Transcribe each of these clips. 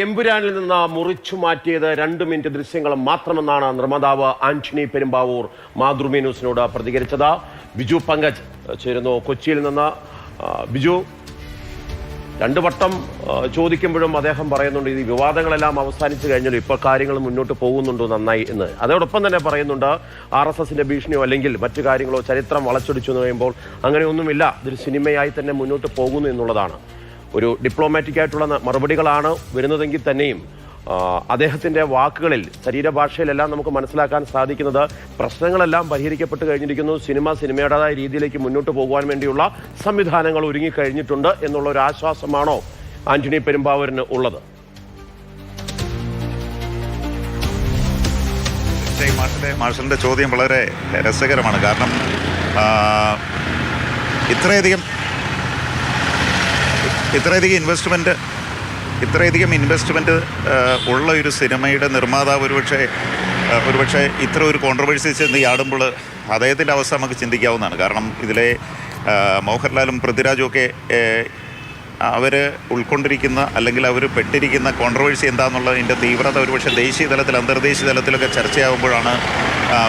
എമ്പുരാനിൽ നിന്ന് മുറിച്ചു മാറ്റിയത് രണ്ട് മിനിറ്റ് ദൃശ്യങ്ങൾ മാത്രമെന്നാണ് നിർമ്മാതാവ് ആന്റണി പെരുമ്പാവൂർ മാതൃഭൂമി ന്യൂസിനോട് പ്രതികരിച്ചത്. ബിജു പങ്കജ് ചേരുന്നു കൊച്ചിയിൽ നിന്ന്. ബിജു രണ്ട് വട്ടം ചോദിക്കുമ്പോഴും അദ്ദേഹം പറയുന്നുണ്ട് ഈ വിവാദങ്ങളെല്ലാം അവസാനിച്ചു കഴിഞ്ഞാലും ഇപ്പോൾ കാര്യങ്ങൾ മുന്നോട്ട് പോകുന്നുണ്ടോ നന്നായി? എന്ന്. അതോടൊപ്പം തന്നെ പറയുന്നുണ്ട് ആർ എസ് എസിന്റെ ഭീഷണിയോ അല്ലെങ്കിൽ മറ്റു കാര്യങ്ങളോ ചരിത്രം വളച്ചൊടിച്ചു എന്ന് പറയുമ്പോൾ അങ്ങനെയൊന്നുമില്ല. ഇതൊരു സിനിമയായി തന്നെ മുന്നോട്ട് പോകുന്നു എന്നുള്ളതാണ്. ഒരു ഡിപ്ലോമാറ്റിക് ആയിട്ടുള്ള മറുപടികളാണ് വരുന്നതെങ്കിൽ തന്നെയും അദ്ദേഹത്തിന്റെ വാക്കുകളിൽ ശരീരഭാഷയിലെല്ലാം നമുക്ക് മനസ്സിലാക്കാൻ സാധിക്കുന്നത് പ്രശ്നങ്ങളെല്ലാം പരിഹരിക്കപ്പെട്ട് കഴിഞ്ഞിരിക്കുന്നു. സിനിമ സിനിമയുടേതായ രീതിയിലേക്ക് മുന്നോട്ട് പോകുവാൻ വേണ്ടിയുള്ള സംവിധാനങ്ങൾ ഒരുങ്ങിക്കഴിഞ്ഞിട്ടുണ്ട് എന്നുള്ള ഒരു ആശ്വാസമാണോ ആന്റണി പെരുമ്പാവൂരിന് ഉള്ളത്? മാർഷലിന്റെ ചോദ്യം വളരെ രസകരമാണ്. കാരണം ഇത്രയധികം ഇത്രയധികം ഇൻവെസ്റ്റ്മെന്റ് ഇത്രയധികം ഇൻവെസ്റ്റ്മെന്റ് ഉള്ള ഒരു സിനിമയുടെ നിർമ്മാതാവ് ഒരുപക്ഷെ ഒരുപക്ഷെ ഇത്ര ഒരു കോൺട്രവേഴ്സി ചെന്ന് ചാടുമ്പോൾ അദ്ദേഹത്തിന്റെ അവസ്ഥ നമുക്ക് ചിന്തിക്കാവുന്നതാണ്. കാരണം ഇതിലെ മോഹൻലാലും പൃഥ്വിരാജും ഒക്കെ അവർ ഉൾക്കൊണ്ടിരിക്കുന്ന അല്ലെങ്കിൽ അവർ പെട്ടിരിക്കുന്ന കോൺട്രവേഴ്സി എന്താണെന്നുള്ളതിന്റെ തീവ്രത ഒരുപക്ഷെ ദേശീയ തലത്തിൽ അന്തർദേശീയ തലത്തിലൊക്കെ ചർച്ചയാകുമ്പോഴാണ്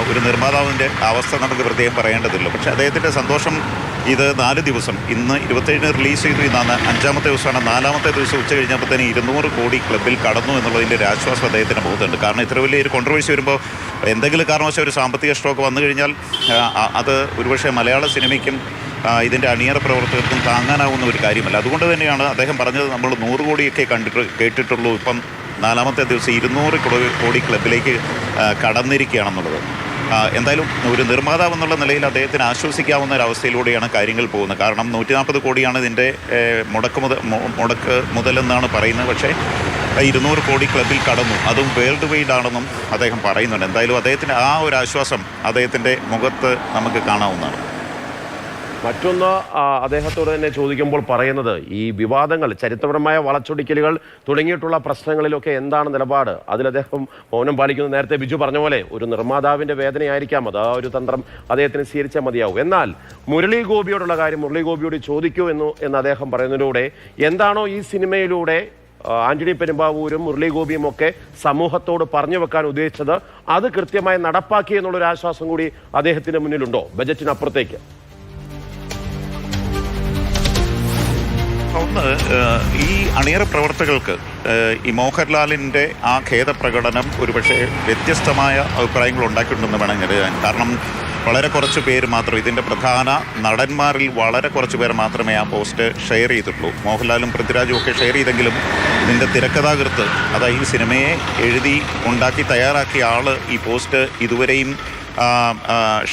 ഒരു നിർമ്മാതാവിന്റെ അവസ്ഥ നമുക്ക് പ്രത്യേകം പറയേണ്ടതുള്ളൂ. പക്ഷേ അദ്ദേഹത്തിന്റെ സന്തോഷം ഇത് നാല് ദിവസം. ഇന്ന് ഇരുപത്തേഴിന് റിലീസ് ചെയ്തു ഇന്നാണ് അഞ്ചാമത്തെ ദിവസമാണ്. നാലാമത്തെ ദിവസം ഉച്ച കഴിഞ്ഞപ്പോഴത്തേന് ഇരുന്നൂറ് കോടി ക്ലബിൽ കടന്നു എന്നുള്ളതിന്റെ ഒരു ആശ്വാസം അദ്ദേഹത്തിന് ബോധമുണ്ട്. കാരണം ഇത്ര വലിയൊരു കോൺട്രവേഴ്സി വരുമ്പോൾ എന്തെങ്കിലും കാരണവശാൽ ഒരു സാമ്പത്തിക സ്ട്രോക്ക് വന്നു കഴിഞ്ഞാൽ അത് ഒരുപക്ഷെ മലയാള സിനിമയ്ക്കും ഇതിന്റെ അണിയറ പ്രവർത്തകർക്കും താങ്ങാനാവുന്ന ഒരു കാര്യമല്ല. അതുകൊണ്ട് തന്നെയാണ് അദ്ദേഹം പറഞ്ഞത് നമ്മൾ നൂറ് കോടിയൊക്കെ കണ്ടിട്ട് കേട്ടിട്ടുള്ളൂ. ഇപ്പം നാലാമത്തെ ദിവസം ഇരുന്നൂറ് കോടി ക്ലബിലേക്ക് കടന്നിരിക്കുകയാണെന്നുള്ളത്. എന്തായാലും ഒരു നിർമ്മാതാവ് എന്നുള്ള നിലയിൽ അദ്ദേഹത്തിന് ആശ്വസിക്കാവുന്ന ഒരു അവസ്ഥയിലൂടെയാണ് കാര്യങ്ങൾ പോകുന്നത്. കാരണം നൂറ്റി നാൽപ്പത് കോടിയാണ് ഇതിന്റെ മുടക്ക് മുതൽ മുടക്ക് മുതലെന്നാണ് പറയുന്നത്. പക്ഷേ ഇരുന്നൂറ് കോടി ക്ലബിൽ കടന്നു. അതും വേൾഡ് വൈഡ് ആണെന്നും അദ്ദേഹം പറയുന്നുണ്ട്. എന്തായാലും അദ്ദേഹത്തിന്റെ ആ ഒരു ആശ്വാസം അദ്ദേഹത്തിന്റെ മുഖത്ത് നമുക്ക് കാണാവുന്നതാണ്. മറ്റൊന്ന് അദ്ദേഹത്തോട് തന്നെ ചോദിക്കുമ്പോൾ പറയുന്നത് ഈ വിവാദങ്ങൾ ചരിത്രപരമായ വളച്ചൊടിക്കലുകൾ തുടങ്ങിയിട്ടുള്ള പ്രശ്നങ്ങളിലൊക്കെ എന്താണ് നിലപാട്? അതിൽ അദ്ദേഹം മൗനം പാലിക്കുന്നു. നേരത്തെ ബിജു പറഞ്ഞ പോലെ ഒരു നിർമ്മാതാവിന്റെ വേദനയായിരിക്കാം. അത് ആ ഒരു തന്ത്രം അദ്ദേഹത്തിന് സ്വീകരിച്ചാൽ മതിയാവും. എന്നാൽ മുരളി ഗോപിയോടുള്ള കാര്യം മുരളി ഗോപിയോട് ചോദിക്കൂ എന്ന് എന്ന് അദ്ദേഹം പറയുന്നതിലൂടെ എന്താണോ ഈ സിനിമയിലൂടെ ആന്റണി പെരുമ്പാവൂരും മുരളി ഗോപിയും ഒക്കെ സമൂഹത്തോട് പറഞ്ഞു വെക്കാൻ ഉദ്ദേശിച്ചത് അത് കൃത്യമായി നടപ്പാക്കി എന്നുള്ളൊരു ആശ്വാസം കൂടി അദ്ദേഹത്തിന് മുന്നിലുണ്ടോ? ബജറ്റിനപ്പുറത്തേക്ക്. ഒന്ന് ഈ അണിയറ പ്രവർത്തകർക്ക് ഈ മോഹൻലാലിന്റെ ആ ഖേദപ്രകടനം ഒരുപക്ഷെ വ്യത്യസ്തമായ അഭിപ്രായങ്ങൾ ഉണ്ടാക്കിയിട്ടുണ്ടെന്ന് വേണം കരുതാൻ. കാരണം വളരെ കുറച്ച് പേര് മാത്രം ഇതിന്റെ പ്രധാന നടന്മാരിൽ വളരെ കുറച്ച് പേർ മാത്രമേ ആ പോസ്റ്റ് ഷെയർ ചെയ്തിട്ടുള്ളൂ. മോഹൻലാലും പൃഥ്വിരാജും ഒക്കെ ഷെയർ ചെയ്തെങ്കിലും ഇതിന്റെ തിരക്കഥാകൃത്ത് അതായത് ഈ സിനിമയെ എഴുതി ഉണ്ടാക്കി തയ്യാറാക്കിയ ആൾ ഈ പോസ്റ്റ് ഇതുവരെയും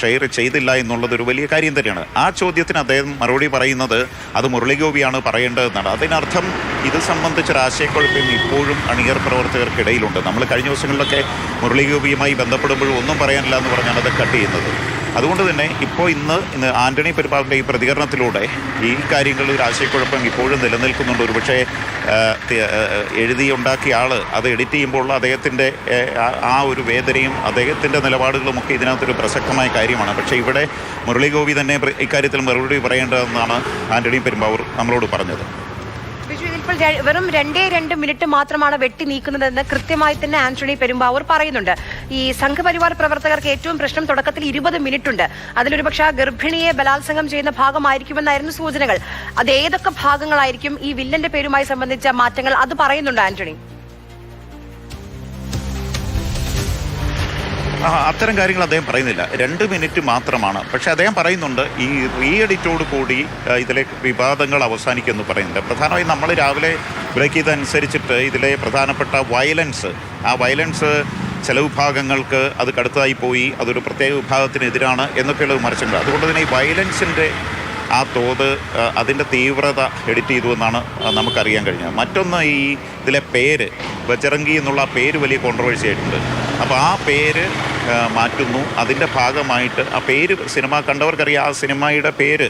ഷെയർ ചെയ്തില്ല എന്നുള്ളത് ഒരു വലിയ കാര്യം തന്നെയാണ്. ആ ചോദ്യത്തിന് അദ്ദേഹം മറുപടി പറയുന്നത് അത് മുരളിഗോപിയാണ് പറയേണ്ടതെന്നാണ്. അതിനർത്ഥം ഇത് സംബന്ധിച്ചൊരു ആശയക്കുഴപ്പം ഇപ്പോഴും അണിയർ പ്രവർത്തകർക്കിടയിലുണ്ട്. നമ്മൾ കഴിഞ്ഞ ദിവസങ്ങളിലൊക്കെ മുരളിഗോപിയുമായി ബന്ധപ്പെടുമ്പോഴും ഒന്നും പറയാനില്ല എന്ന് പറഞ്ഞാണ് അത് കട്ട് ചെയ്യുന്നത്. അതുകൊണ്ട് തന്നെ ഇപ്പോൾ ഇന്ന് ഇന്ന് ആന്റണി പെരുമാറിന്റെ ഈ പ്രതികരണത്തിലൂടെ ഈ കാര്യങ്ങളിൽ ഒരു ആശയക്കുഴപ്പം ഇപ്പോഴും നിലനിൽക്കുന്നുണ്ട്. ഒരുപക്ഷെ എഴുതി ഉണ്ടാക്കിയ ആൾ അത് എഡിറ്റ് ചെയ്യുമ്പോൾ അദ്ദേഹത്തിന്റെ ആ- ഒരു വേദനയും അദ്ദേഹത്തിന്റെ നിലപാടുകളും ഒക്കെ ഇതിനകത്തൊരു പ്രസക്തമായ കാര്യമാണ്. പക്ഷേ ഇവിടെ മുരളീഗോപി തന്നെ പ്ര- ഇക്കാര്യത്തിൽ മറുപടി പറയേണ്ടതെന്നാണ് ആന്റണി പെരുമ്പാവൂർ നമ്മളോട് പറഞ്ഞത്. ര- വെറും രണ്ടേ രണ്ട് മിനിറ്റ് മാത്രമാണ് വെട്ടി നീക്കുന്നതെന്ന് കൃത്യമായി തന്നെ ആന്റണി പെരുമ്പാവൂർ പറയുന്നുണ്ട്. ഈ സംഘപരിവാർ പ്രവർത്തകർക്ക് ഏറ്റവും പ്രശ്നം തുടക്കത്തിൽ ഇരുപത് മിനിറ്റ് ഉണ്ട് അതിലൊരു പക്ഷെ ആ ഗർഭിണിയെ ബലാത്സംഗം ചെയ്യുന്ന ഭാഗമായിരിക്കുമെന്നായിരുന്നു സൂചനകൾ. അത് ഏതൊക്കെ ഭാഗങ്ങളായിരിക്കും ഈ വില്ലന്റെ പേരുമായി സംബന്ധിച്ച മാറ്റങ്ങൾ? അത് പറയുന്നുണ്ട് ആന്റണി? അത്തരം കാര്യങ്ങൾ അദ്ദേഹം പറയുന്നില്ല. രണ്ട് മിനിറ്റ് മാത്രമാണ്. പക്ഷേ അദ്ദേഹം പറയുന്നുണ്ട് ഈ റീ എഡിറ്റോട് കൂടി ഇതിലെ വിവാദങ്ങൾ അവസാനിക്കുമെന്ന് പറയുന്നുണ്ട്. പ്രധാനമായും നമ്മൾ രാവിലെ ബ്രേക്ക് ചെയ്തനുസരിച്ചിട്ട് ഇതിലെ പ്രധാനപ്പെട്ട വയലൻസ് ആ വയലൻസ് ചില വിഭാഗങ്ങൾക്ക് അത് കടുത്തതായി പോയി അതൊരു പ്രത്യേക വിഭാഗത്തിനെതിരാണ് എന്നൊക്കെയുള്ള വിമർശനങ്ങൾ. അതുകൊണ്ട് തന്നെ ഈ വയലൻസിന്റെ ആ തോത് അതിന്റെ തീവ്രത എഡിറ്റ് ചെയ്തു എന്നാണ് നമുക്കറിയാൻ കഴിഞ്ഞത്. മറ്റൊന്ന് ഈ ഇതിലെ പേര് ബജറങ്കി എന്നുള്ള പേര് വലിയ കോൺട്രവേഴ്സി ആയിട്ടുണ്ട്. അപ്പോൾ ആ പേര് മാറ്റുന്നു. അതിന്റെ ഭാഗമായിട്ട് ആ പേര് സിനിമ കണ്ടവർക്കറിയാം. ആ സിനിമയുടെ പേര്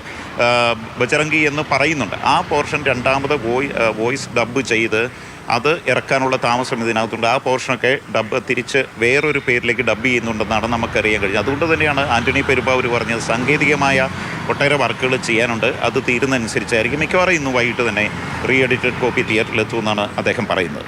ബജറംഗി എന്ന് പറയുന്നുണ്ട്. ആ പോർഷൻ രണ്ടാമത് വോയ് വോയിസ് ഡബ് ചെയ്ത് അത് ഇറക്കാനുള്ള താമസം ഇതിനകത്തുണ്ട്. ആ പോർഷനൊക്കെ ഡബ് തിരിച്ച് വേറൊരു പേരിലേക്ക് ഡബ് ചെയ്യുന്നുണ്ടെന്നാണ് നമുക്കറിയാൻ കഴിഞ്ഞത് അതുകൊണ്ട് തന്നെയാണ് ആന്റണി പെരുമ്പാവൂർ പറഞ്ഞത് സാങ്കേതികമായ ഒട്ടേറെ വർക്കുകൾ ചെയ്യാനുണ്ട്. അത് തീരുന്നതനുസരിച്ചായിരിക്കും. മിക്കവാറും ഇന്ന് വൈകിട്ട് തന്നെ റീ എഡിറ്റഡ് കോപ്പി തിയേറ്ററിലെത്തുമെന്നാണ് അദ്ദേഹം പറയുന്നത്.